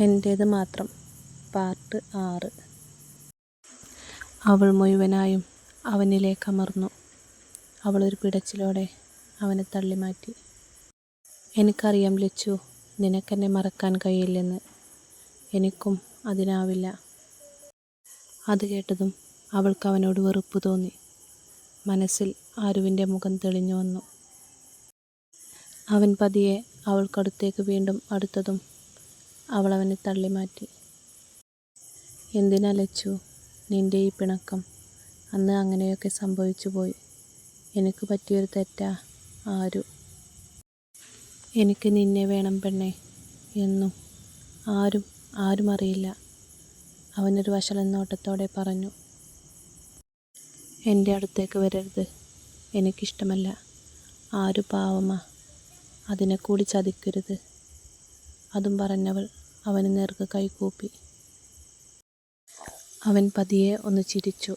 എന്റേത് മാത്രം. പാർട്ട് ആറ്. അവൾ മുഴുവനായും അവനിലേക്കമർന്നു അവളൊരു പിടച്ചിലോടെ അവനെ തള്ളിമാറ്റി. എനിക്കറിയാം ലച്ചു നിനക്കെന്നെ മറക്കാൻ കഴിയില്ലെന്ന്. എനിക്കും അതിനാവില്ല. അത് കേട്ടതും അവൾക്ക് അവനോട് വെറുപ്പ് തോന്നി. മനസ്സിൽ ആരുവിന്റെ മുഖം തെളിഞ്ഞു വന്നു. അവൻ പതിയെ അവൾക്കടുത്തേക്ക് വീണ്ടും അടുത്തതും അവൾ അവനെ തള്ളിമാറ്റി. എന്തിനലച്ചു നിന്റെ ഈ പിണക്കം? അന്ന് അങ്ങനെയൊക്കെ സംഭവിച്ചു പോയി. എനിക്ക് പറ്റിയൊരു തെറ്റാ ആരു? എനിക്ക് നിന്നെ വേണം പെണ്ണെ എന്നും. ആരും ആരും അറിയില്ല. അവനൊരു വഷളൻ നോട്ടത്തോടെ പറഞ്ഞു. എന്റെ അടുത്തേക്ക് വരരുത്. എനിക്കിഷ്ടമല്ല. ആരു പാവമാ. അതിനെ കൂടി ചതിക്കരുത്. അതും പറഞ്ഞവൾ അവന് നേർക്ക് കൈകൂപ്പി അവൻ പതിയെ ഒന്ന് ചിരിച്ചു.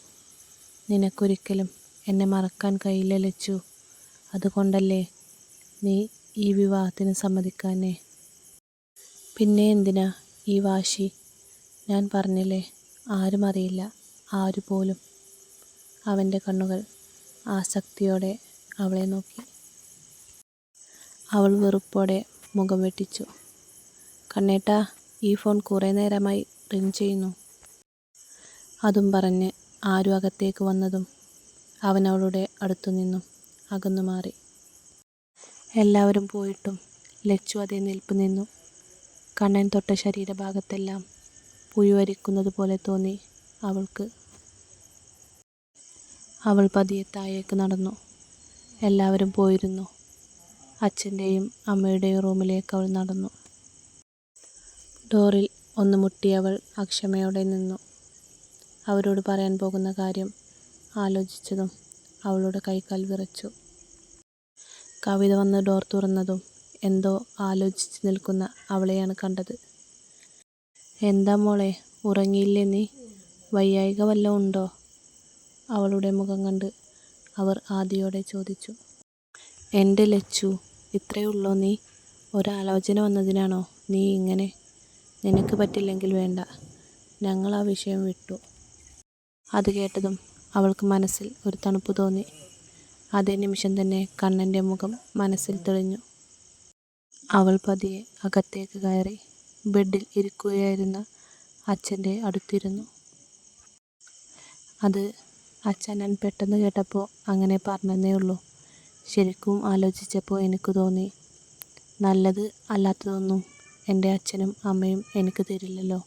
നിനക്കൊരിക്കലും എന്നെ മറക്കാൻ കഴിയില്ല ലച്ചു അതുകൊണ്ടല്ലേ നീ ഈ വിവാഹത്തിന് സമ്മതിക്കാനേ പിന്നെ എന്തിനാ ഈ വാശി? ഞാൻ പറഞ്ഞില്ലേ ആരും അറിയില്ല ആരു പോലും. അവന്റെ കണ്ണുകൾ ആസക്തിയോടെ അവളെ നോക്കി. അവൾ വെറുപ്പോടെ മുഖം വെട്ടിച്ചു. കണ്ണേട്ടാ ഈ ഫോൺ കുറേ നേരമായി റിങ് ചെയ്യുന്നു. അതും പറഞ്ഞ് ആരും അകത്തേക്ക് വന്നതും അവൻ അവളുടെ അടുത്തു നിന്നും അകന്നു മാറി. എല്ലാവരും പോയിട്ടും ലച്ചു അതേ നിൽപ്പ് നിന്നു. കണ്ണൻ തൊട്ട ശരീരഭാഗത്തെല്ലാം പുഴുവരിക്കുന്നത് പോലെ തോന്നി അവൾക്ക്. അവൾ പതിയെ താഴേക്ക് നടന്നു. എല്ലാവരും പോയിരുന്നു. അച്ഛന്റെയും അമ്മയുടെയും റൂമിലേക്ക് അവൾ നടന്നു. ഡോറിൽ ഒന്ന് മുട്ടിയവൾ അക്ഷമയോടെ നിന്നു. അവരോട് പറയാൻ പോകുന്ന കാര്യം ആലോചിച്ചതും അവളുടെ കൈക്കാൽ വിറച്ചു. കവിത വന്ന് ഡോർ തുറന്നതും എന്തോ ആലോചിച്ച് നിൽക്കുന്ന അവളെയാണ് കണ്ടത്. എന്താ മോളെ ഉറങ്ങിയില്ലേ നീ? വയ്യായിക വല്ലതും ഉണ്ടോ? അവളുടെ മുഖം കണ്ട് അവർ ആദിയോടെ ചോദിച്ചു. എന്റെ ലച്ചു ഇത്രയുള്ളോ നീ? ഒരാലോചന വന്നതിനാണോ നീ ഇങ്ങനെ നിനക്ക് പറ്റില്ലെങ്കിൽ വേണ്ട. ഞങ്ങൾ ആ വിഷയം വിട്ടു. അത് കേട്ടതും അവൾക്ക് മനസ്സിൽ ഒരു തണുപ്പ് തോന്നി. അതേ നിമിഷം തന്നെ കണ്ണന്റെ മുഖം മനസ്സിൽ തെളിഞ്ഞു. അവൾ പതിയെ അകത്തേക്ക് കയറി ബെഡിൽ ഇരിക്കുകയായിരുന്ന അച്ഛന്റെ അടുത്തിരുന്നു. അത് അച്ഛൻ ഞാൻ പെട്ടെന്ന് കേട്ടപ്പോൾ അങ്ങനെ പറഞ്ഞതേ ഉള്ളൂ. ശരിക്കും ആലോചിച്ചപ്പോൾ എനിക്ക് തോന്നി. നല്ലത് അല്ലാത്തതൊന്നും എന്റെ അച്ഛനും അമ്മയും എനിക്ക് തരില്ലല്ലോ.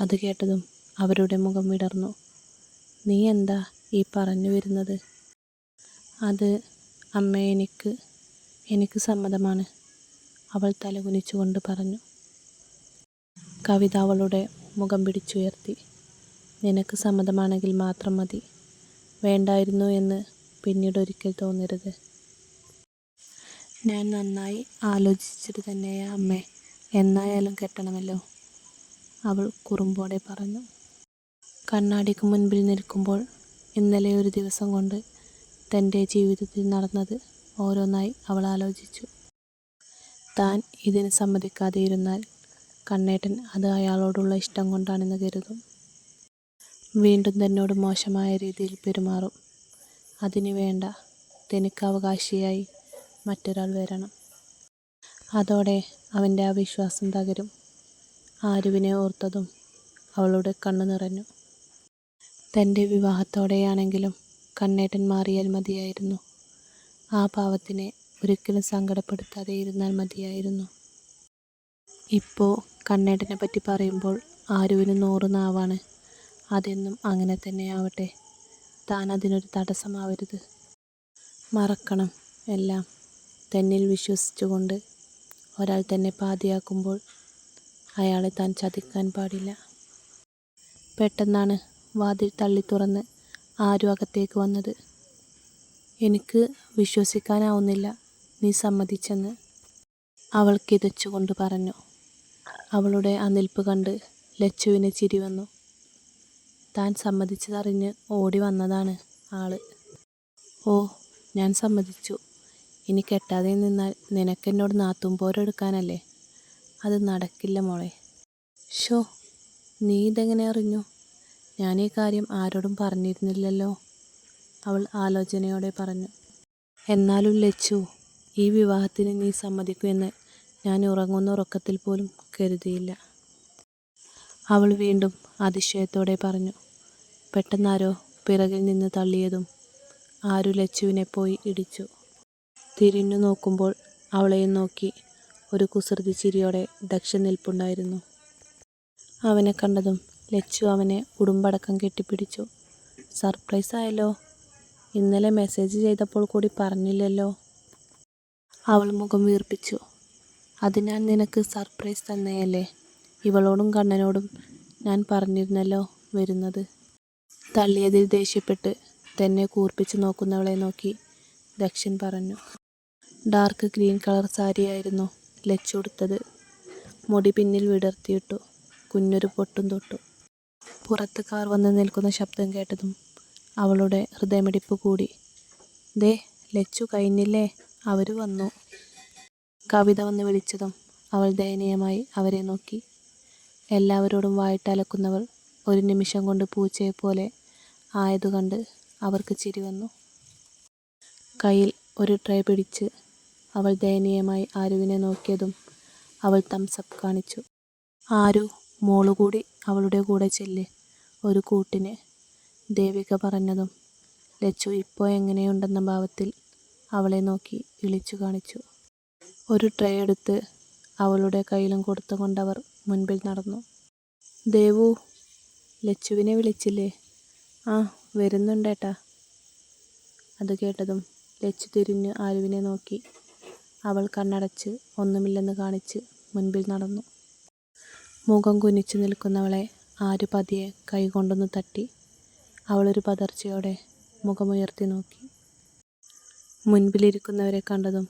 അത് കേട്ടതും അവരുടെ മുഖം വിടർന്നു. നീ എന്താ ഈ പറഞ്ഞു വരുന്നത്? അത് അമ്മ എനിക്ക് എനിക്ക് സമ്മതമാണ് അവൾ തലകുനിച്ചുകൊണ്ട് പറഞ്ഞു. കവിത അവളുടെ മുഖം പിടിച്ചുയർത്തി. നിനക്ക് സമ്മതമാണെങ്കിൽ മാത്രം മതി. വേണ്ടായിരുന്നു എന്ന് പിന്നീട് ഒരിക്കൽ തോന്നരുത്. ഞാൻ നന്നായി ആലോചിച്ചിട്ട് തന്നെയാ അമ്മേ. എന്നായാലും കെട്ടണമല്ലോ. അവൾ കുറുമ്പോടെ പറഞ്ഞു. കണ്ണാടിക്ക് മുൻപിൽ നിൽക്കുമ്പോൾ ഇന്നലെ ഒരു ദിവസം കൊണ്ട് തന്റെ ജീവിതത്തിൽ നടന്നത് ഓരോന്നായി അവൾ ആലോചിച്ചു. താൻ ഇതിന് സമ്മതിക്കാതെ ഇരുന്നാൽ കണ്ണേട്ടൻ അത് അയാളോടുള്ള ഇഷ്ടം കൊണ്ടാണെന്ന് കരുതും. വീണ്ടും തന്നോട് മോശമായ രീതിയിൽ പെരുമാറും. അതിനു വേണ്ട തനിക്ക് അവകാശിയായി മറ്റൊരാൾ വരണം. അതോടെ അവന്റെ ആ വിശ്വാസം തകരും. ആരുവിനെ ഓർത്തതും അവളുടെ കണ്ണു നിറഞ്ഞു. തന്റെ വിവാഹത്തോടെയാണെങ്കിലും കണ്ണേട്ടൻ മാറിയാൽ മതിയായിരുന്നു. ആ പാവത്തിനെ ഒരിക്കലും സങ്കടപ്പെടുത്താതെ ഇരുന്നാൽ മതിയായിരുന്നു. ഇപ്പോൾ കണ്ണേട്ടനെ പറ്റി പറയുമ്പോൾ ആരുവിന് നൂറ് നാവാണ്. അതെന്നും അങ്ങനെ തന്നെ ആവട്ടെ. താൻ അതിനൊരു തടസ്സമാവരുത്. മറക്കണം എല്ലാം. തന്നിൽ വിശ്വസിച്ചുകൊണ്ട് ഒരാൾ തന്നെ പാതിയാക്കുമ്പോൾ അയാളെ താൻ ചതിക്കാൻ പാടില്ല. പെട്ടെന്നാണ് വാതിൽ തള്ളി തുറന്ന് ആരും അകത്തേക്ക് വന്നത്. എനിക്ക് വിശ്വസിക്കാനാവുന്നില്ല നീ സമ്മതിച്ചെന്ന് അവൾ കിതച്ചുകൊണ്ട് പറഞ്ഞു. അവളുടെ അനിൽപ്പ് നിൽപ്പ് കണ്ട് ലച്ചുവിന് ചിരി വന്നു. താൻ സമ്മതിച്ചതറിഞ്ഞ് ഓടി വന്നതാണ് ആൾ. ഓ ഞാൻ സമ്മതിച്ചു. ഇനി കെട്ടാതെ നിന്നാൽ നിനക്കെന്നോട് നാത്തും പോരെടുക്കാനല്ലേ അത് നടക്കില്ല മോളെ. ഷോ നീ ഇതെങ്ങനെ അറിഞ്ഞു? ഞാൻ ഈ കാര്യം ആരോടും പറഞ്ഞിരുന്നില്ലല്ലോ. അവൾ ആലോചനയോടെ പറഞ്ഞു. എന്നാലും ലച്ചു ഈ വിവാഹത്തിന് നീ സമ്മതിക്കുമെന്ന് ഞാൻ ഉറങ്ങുന്ന ഉറക്കത്തിൽ പോലും കരുതിയില്ല. അവൾ വീണ്ടും അതിശയത്തോടെ പറഞ്ഞു. പെട്ടെന്നാരോ പിറകിൽ നിന്ന് തള്ളിയതും ആരു ലച്ചുവിനെ പോയി ഇടിച്ചു. തിരിഞ്ഞു നോക്കുമ്പോൾ അവളെയും നോക്കി ഒരു കുസൃതി ചിരിയോടെ ദക്ഷൻ നിൽപ്പുണ്ടായിരുന്നു അവനെ കണ്ടതും ലച്ചു അവനെ ഉടുമ്പടക്കം കെട്ടിപ്പിടിച്ചു. സർപ്രൈസ് ആയല്ലോ. ഇന്നലെ മെസ്സേജ് ചെയ്തപ്പോൾ കൂടി പറഞ്ഞില്ലല്ലോ. അവൾ മുഖം വീർപ്പിച്ചു. അത് ഞാൻ നിനക്ക് സർപ്രൈസ് തന്നെയല്ലേ. ഇവളോടും കണ്ണനോടും ഞാൻ പറഞ്ഞിരുന്നല്ലോ വരുന്നത്. തള്ളിയതിൽ ദേഷ്യപ്പെട്ട് തന്നെ കൂർപ്പിച്ച് നോക്കുന്നവളെ നോക്കി ദക്ഷൻ പറഞ്ഞു. ഡാർക്ക് ഗ്രീൻ കളർ സാരിയായിരുന്നു ലച്ചു ഉടുത്തത്. മുടി പിന്നിൽ വിടർത്തിയിട്ടു കുഞ്ഞൊരു പൊട്ടും തൊട്ടു. പുറത്ത് കാർ വന്ന് നിൽക്കുന്ന ശബ്ദം കേട്ടതും അവളുടെ ഹൃദയമിടിപ്പ് കൂടി. ദേ ലച്ചു കഴിഞ്ഞില്ലേ? അവർ വന്നു. കവിത വന്ന് വിളിച്ചതും അവൾ ദയനീയമായി അവരെ നോക്കി. എല്ലാവരോടും വായിട്ടലക്കുന്നവൾ ഒരു നിമിഷം കൊണ്ട് പൂച്ചയെപ്പോലെ പോലെ കണ്ട് അവർക്ക് ചിരി വന്നു. കയ്യിൽ ഒരു ട്രൈ പിടിച്ച് അവൾ ദയനീയമായി ആരുവിനെ നോക്കിയതും അവൾ തംസപ്പ് കാണിച്ചു. ആരു മോളുകൂടി അവളുടെ കൂടെ ചെല്ല്. ഒരു കൂട്ടിന് ദേവിക പറഞ്ഞതും ലച്ചു ഇപ്പോൾ എങ്ങനെയുണ്ടെന്ന ഭാവത്തിൽ അവളെ നോക്കി വിളിച്ചു കാണിച്ചു. ഒരു ട്രേ എടുത്ത് അവളുടെ കയ്യിലും കൊടുത്തുകൊണ്ടവർ മുൻപിൽ നടന്നു. ദേവു ലച്ചുവിനെ വിളിച്ചില്ലേ? ആ വരുന്നുണ്ടേട്ടാ. അത് കേട്ടതും ലച്ചു തിരിഞ്ഞ് ആരുവിനെ നോക്കി അവൾ കണ്ണടച്ച് ഒന്നുമില്ലെന്ന് കാണിച്ച് മുൻപിൽ നടന്നു. മുഖം കുനിച്ചു നിൽക്കുന്നവളെ ആരു പതിയെ കൈകൊണ്ടൊന്ന് തട്ടി അവളൊരു പതർച്ചയോടെ മുഖമുയർത്തി നോക്കി. മുൻപിലിരിക്കുന്നവരെ കണ്ടതും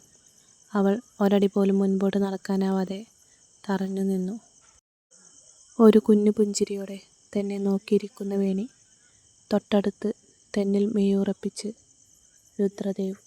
അവൾ ഒരടി പോലും മുൻപോട്ട് നടക്കാനാവാതെ തറഞ്ഞു നിന്നു. ഒരു കുഞ്ഞു പുഞ്ചിരിയോടെ തന്നെ നോക്കിയിരിക്കുന്ന വേണി തൊട്ടടുത്ത് തെന്നിൽ മെയ്യുറപ്പിച്ച് രുദ്രദേവ്